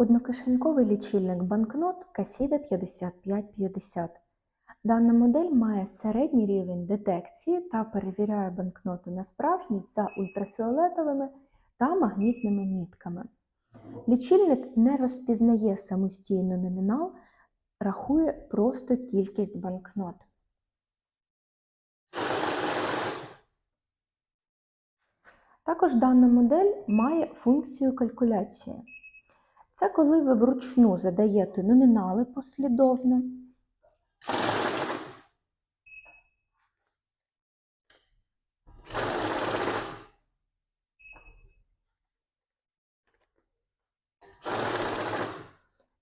Однокишеньковий лічильник банкнот Casida 5550. Дана модель має середній рівень детекції та перевіряє банкноти на справжність за ультрафіолетовими та магнітними мітками. Лічильник не розпізнає самостійно номінал, рахує просто кількість банкнот. Також дана модель має функцію калькуляції. Це коли ви вручну задаєте номінали послідовно.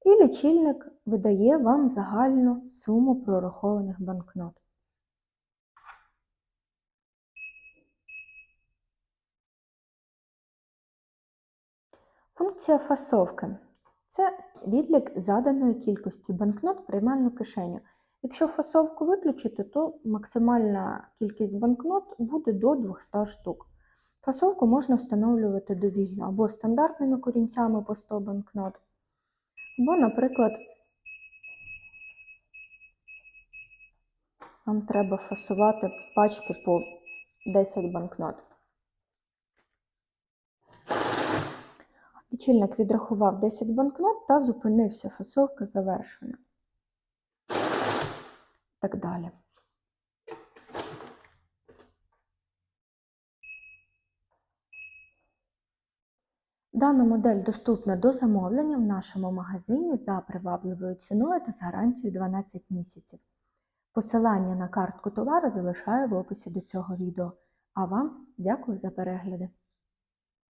І лічильник видає вам загальну суму прорахованих банкнот. Функція фасовки це відлік заданої кількості банкнот в приймальну кишеню. Якщо фасовку виключити, то максимальна кількість банкнот буде до 200 штук. Фасовку можна встановлювати довільно або стандартними корінцями по 100 банкнот, або, наприклад, вам треба фасувати пачки по 10 банкнот. Лічильник відрахував 10 банкнот та зупинився. Фасовка завершена. Так далі. Дана модель доступна до замовлення в нашому магазині за привабливою ціною та з гарантією 12 місяців. Посилання на картку товару залишаю в описі до цього відео. А вам дякую за перегляди!